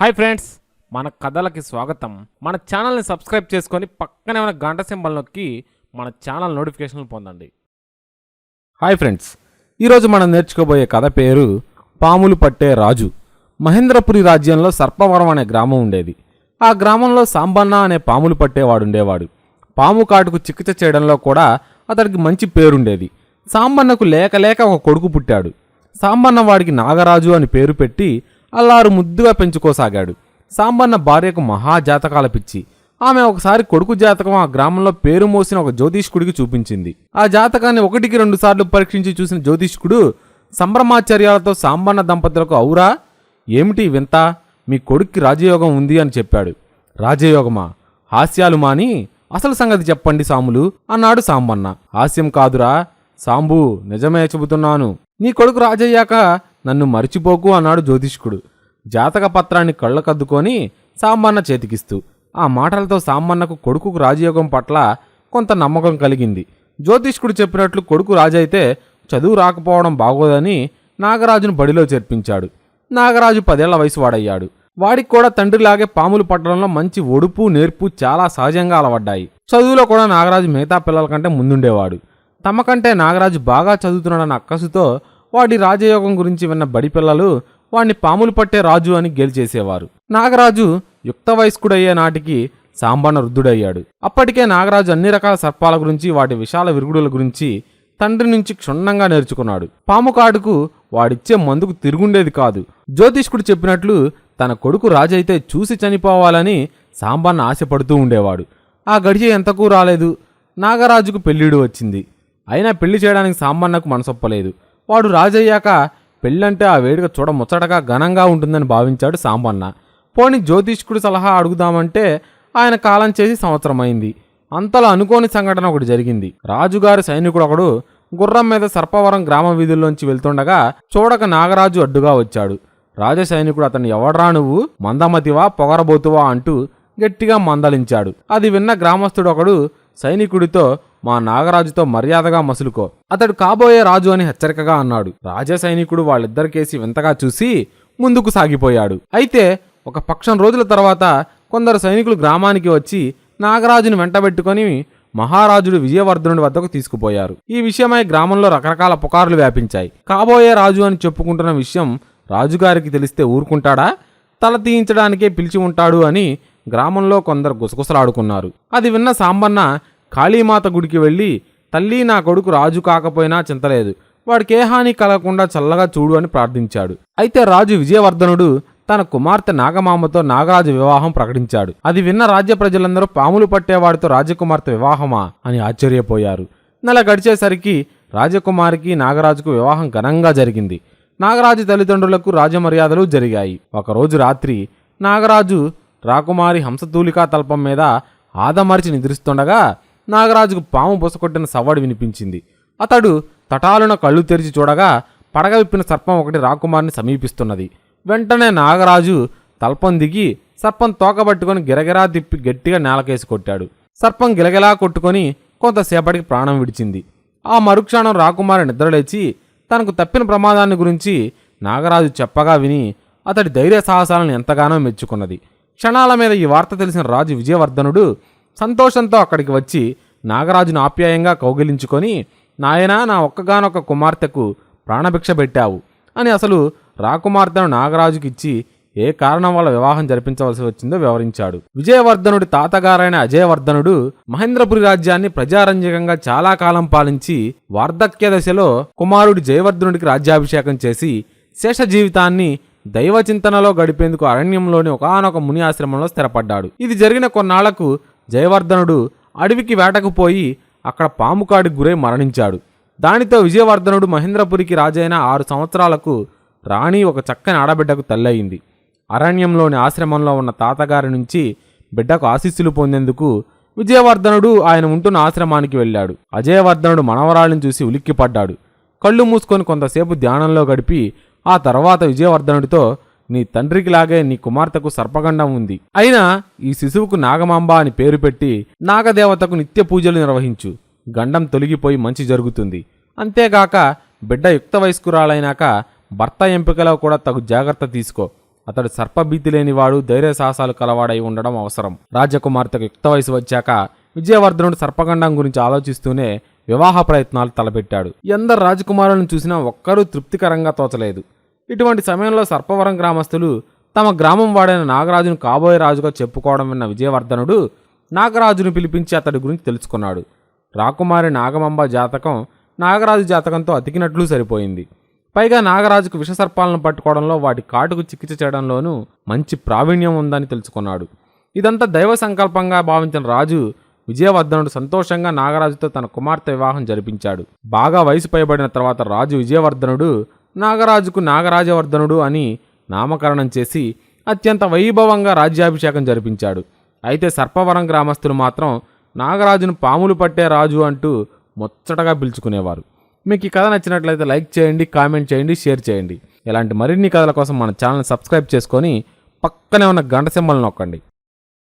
Hi friends మన కథలకి స్వాగతం. మన ఛానల్ని సబ్స్క్రైబ్ చేసుకొని పక్కనే ఉన్న గంట సింబల్ నొక్కి మన ఛానల్ నోటిఫికేషన్లు పొందండి. హాయ్ ఫ్రెండ్స్ ఈరోజు మనం నేర్చుకోబోయే కథ పేరు పాములు పట్టే రాజు. మహేంద్రపురి రాజ్యంలో సర్పవరం అనే గ్రామం ఉండేది. ఆ గ్రామంలో సాంబన్న అనే పాములు పట్టేవాడు ఉండేవాడు. పాము కాటుకు చికిత్స చేయడంలో కూడా అతడికి మంచి పేరుండేది. సాంబన్నకు లేక లేక ఒక కొడుకు పుట్టాడు. సాంబన్న వాడికి నాగరాజు అని పేరు పెట్టి అల్లారు ముద్దుగా పెంచుకోసాగాడు. సాంబన్న భార్యకు మహాజాతకాల పిచ్చి. ఆమె ఒకసారి కొడుకు జాతకం ఆ గ్రామంలో పేరు మోసిన ఒక జ్యోతిష్కుడికి చూపించింది. ఆ జాతకాన్ని ఒకటికి రెండు సార్లు పరీక్షించి చూసిన జ్యోతిష్కుడు సంభ్రమాచర్యాలతో సాంబన్న దంపతులకు అవురా ఏమిటి వింత? మీ కొడుక్కి రాజయోగం ఉంది అని చెప్పాడు. రాజయోగమా? హాస్యాలు మాని? అసలు సంగతి చెప్పండి సాములు అన్నాడు సాంబన్న. హాస్యం కాదురా. సాంబు నిజమే చెబుతున్నాను. నీ కొడుకు రాజయ్యాక నన్ను మరిచిపోకు అన్నాడు జ్యోతిష్కుడు. జాతక పత్రాన్ని కళ్ళకద్దుకొని సాంబన్న చేతికిస్తూ ఆ మాటలతో సాంబన్నకు కొడుకుకు రాజయోగం పట్ల కొంత నమ్మకం కలిగింది. జ్యోతిష్కుడు చెప్పినట్లు కొడుకు రాజైతే చదువు రాకపోవడం బాగోదని నాగరాజును బడిలో చేర్పించాడు. నాగరాజు పదేళ్ళ వయసు వాడయ్యాడు. వాడికి కూడా తండ్రిలాగే పాములు పట్టడంలో మంచి ఒడుపు నేర్పు చాలా సహజంగా అలవడ్డాయి. చదువులో కూడా నాగరాజు మిగతా పిల్లల కంటే ముందుండేవాడు. తమకంటే నాగరాజు బాగా చదువుతున్నాడన్న అక్కసుతో వాడి రాజయోగం గురించి విన్న బడి పిల్లలు వాణ్ణి పాములు పట్టే రాజు అని గెలిచేసేవారు. నాగరాజు యుక్త వయస్కుడయ్యే నాటికి సాంబన్న వృద్ధుడయ్యాడు. అప్పటికే నాగరాజు అన్ని రకాల సర్పాల గురించి వాటి విశాల విరుగుడుల గురించి తండ్రి నుంచి క్షుణ్ణంగా నేర్చుకున్నాడు. పాము కాడుకు వాడిచ్చే మందుకు తిరుగుండేది కాదు. జ్యోతిష్కుడు చెప్పినట్లు తన కొడుకు రాజైతే చూసి చనిపోవాలని సాంబన్న ఆశపడుతూ ఉండేవాడు. ఆ గడియ ఎంతకు రాలేదు? నాగరాజుకు పెళ్ళిడు వచ్చింది. అయినా పెళ్ళి చేయడానికి సాంబన్నకు మనసొప్పలేదు. వాడు రాజయ్యాక పెళ్ళంటే ఆ వేడుక చూడ ముచ్చటగా ఘనంగా ఉంటుందని భావించాడు సాంబన్న. పోని జ్యోతిష్కుడి సలహా అడుగుదామంటే ఆయన కాలం చేసి సంవత్సరం అయింది అంతలో అనుకోని సంఘటన ఒకటి జరిగింది. రాజుగారి సైనికుడు ఒకడు గుర్రం మీద సర్పవరం గ్రామ వీధుల్లోంచి వెళ్తుండగా చూడక నాగరాజు అడ్డుగా వచ్చాడు. రాజ సైనికుడు అతను ఎవడ్రా నువ్వు? మందమతివా? పొగరబోతువా? అంటూ గట్టిగా మందలించాడు. అది విన్న గ్రామస్తుడు ఒకడు సైనికుడితో మా నాగరాజుతో మర్యాదగా మసులుకో. అతడు కాబోయే రాజు అని హెచ్చరికగా అన్నాడు. రాజ సైనికుడు వాళ్ళిద్దరికేసి వింతగా చూసి ముందుకు సాగిపోయాడు. అయితే ఒక పక్షం రోజుల తర్వాత కొందరు సైనికులు గ్రామానికి వచ్చి నాగరాజును వెంటబెట్టుకొని మహారాజుడు విజయవర్ధనుడి వద్దకు తీసుకుపోయారు. ఈ విషయమై గ్రామంలో రకరకాల పుకార్లు వ్యాపించాయి. కాబోయే రాజు అని చెప్పుకుంటున్న విషయం రాజుగారికి తెలిస్తే ఊరుకుంటాడా? తల తీయించడానికే పిలిచి ఉంటాడు అని గ్రామంలో కొందరు గుసగుసలాడుకున్నారు. అది విన్న సాంబన్న కాళీమాత గుడికి వెళ్ళి తల్లి నా కొడుకు రాజు కాకపోయినా చింతలేదు. వాడికి ఏ హాని కలగకుండా చల్లగా చూడు అని ప్రార్థించాడు. అయితే రాజు విజయవర్ధనుడు తన కుమార్తె నాగమామతో నాగరాజు వివాహం ప్రకటించాడు. అది విన్న రాజ్య ప్రజలందరూ పాములు పట్టేవాడితో రాజకుమార్తె వివాహమా అని ఆశ్చర్యపోయారు. నెల గడిచేసరికి రాజకుమారికి నాగరాజుకు వివాహం ఘనంగా జరిగింది. నాగరాజు తల్లిదండ్రులకు రాజమర్యాదలు జరిగాయి. ఒకరోజు రాత్రి నాగరాజు రాకుమారి హంసతూలికా తల్పం మీద ఆదమరిచి నిద్రిస్తుండగా నాగరాజుకు పాము బుసకొట్టిన సవ్వడి వినిపించింది. అతడు తటాలున కళ్ళు తెరిచి చూడగా పడగ విప్పిన సర్పం ఒకటి రాకుమారిని సమీపిస్తున్నది. వెంటనే నాగరాజు తల్పం దిగి సర్పం తోకబట్టుకొని గిరగిరా తిప్పి గట్టిగా నేలకేసి కొట్టాడు. సర్పం గిలగిలా కొట్టుకొని కొంతసేపటికి ప్రాణం విడిచింది. ఆ మరుక్షణం రాకుమారి నిద్రలేచి తనకు తప్పిన ప్రమాదాన్ని గురించి నాగరాజు చెప్పగా విని అతడి ధైర్య సాహసాలను ఎంతగానో మెచ్చుకున్నది. క్షణాల మీద ఈ వార్త తెలిసిన రాజు విజయవర్ధనుడు సంతోషంతో అక్కడికి వచ్చి నాగరాజును ఆప్యాయంగా కౌగిలించుకొని నాయనా నా ఒక్కగానొక్క కుమార్తెకు ప్రాణభిక్ష పెట్టావు అని అసలు రాకుమార్తెను నాగరాజుకిచ్చి ఏ కారణం వల్ల వివాహం జరిపించవలసి వచ్చిందో వివరించాడు. విజయవర్ధనుడి తాతగారైన అజయవర్ధనుడు మహేంద్రపురి రాజ్యాన్ని ప్రజారంజకంగా చాలా కాలం పాలించి వార్ధక్య దశలో కుమారుడి జయవర్ధనుడికి రాజ్యాభిషేకం చేసి శేష జీవితాన్ని దైవ చింతనలో గడిపేందుకు అరణ్యంలోని ఒకనొక ముని ఆశ్రమంలో స్థిరపడ్డాడు. ఇది జరిగిన కొన్నాళ్ళకు జయవర్ధనుడు అడవికి వేటకు పోయి అక్కడ పాముకాడికి గురై మరణించాడు. దానితో విజయవర్ధనుడు మహేంద్రపురికి రాజైన ఆరు సంవత్సరాలకు రాణి ఒక చక్కని ఆడబిడ్డకు తల్లయింది. అరణ్యంలోని ఆశ్రమంలో ఉన్న తాతగారి నుంచి బిడ్డకు ఆశీస్సులు పొందేందుకు విజయవర్ధనుడు ఆయన ఉంటున్న ఆశ్రమానికి వెళ్ళాడు. అజయవర్ధనుడు మనవరాళ్ళని చూసి ఉలిక్కిపడ్డాడు. కళ్ళు మూసుకొని కొంతసేపు ధ్యానంలో గడిపి ఆ తర్వాత విజయవర్ధనుడితో నీ తండ్రికి లాగే నీ కుమార్తెకు సర్పగండం ఉంది. అయినా ఈ శిశువుకు నాగమాంబ అని పేరు పెట్టి నాగదేవతకు నిత్య పూజలు నిర్వహించు. గండం తొలగిపోయి మంచి జరుగుతుంది. అంతేగాక బిడ్డ యుక్త వయస్కురాలైనాక భర్త ఎంపికలో కూడా తగు జాగ్రత్త తీసుకో. అతడు సర్పభీతి లేనివాడు ధైర్య సాహసాలు కలవాడై ఉండడం అవసరం. రాజకుమార్తెకు యుక్త వయసు వచ్చాక విజయవర్ధనుడు సర్పగండం గురించి ఆలోచిస్తూనే వివాహ ప్రయత్నాలు తలపెట్టాడు. ఎందరు రాజకుమారులను చూసినా ఒక్కరూ తృప్తికరంగా తోచలేదు. ఇటువంటి సమయంలో సర్పవరం గ్రామస్తులు తమ గ్రామం వాడైన నాగరాజును కాబోయే రాజుగా చెప్పుకోవడం విన్న విజయవర్ధనుడు నాగరాజును పిలిపించి అతడి గురించి తెలుసుకున్నాడు. రాకుమారి నాగమంబ జాతకం నాగరాజు జాతకంతో అతికినట్లు సరిపోయింది. పైగా నాగరాజుకు విషసర్పాలను పట్టుకోవడంలో వాటి కాటుకు చికిత్స చేయడంలోనూ మంచి ప్రావీణ్యం ఉందని తెలుసుకున్నాడు. ఇదంతా దైవ సంకల్పంగా భావించిన రాజు విజయవర్ధనుడు సంతోషంగా నాగరాజుతో తన కుమార్తె వివాహం జరిపించాడు. బాగా వయసు పైబడిన తర్వాత రాజు విజయవర్ధనుడు నాగరాజుకు నాగరాజవర్ధనుడు అని నామకరణం చేసి అత్యంత వైభవంగా రాజ్యాభిషేకం జరిపించాడు. అయితే సర్పవరం గ్రామస్తులు మాత్రం నాగరాజును పాములు పట్టే రాజు అంటూ ముచ్చటగా పిలుచుకునేవారు. మీకు ఈ కథ నచ్చినట్లయితే లైక్ చేయండి కామెంట్ చేయండి షేర్ చేయండి. ఇలాంటి మరిన్ని కథల కోసం మన ఛానల్ సబ్స్క్రైబ్ చేసుకొని పక్కనే ఉన్న గంట సింబల్ నొక్కండి.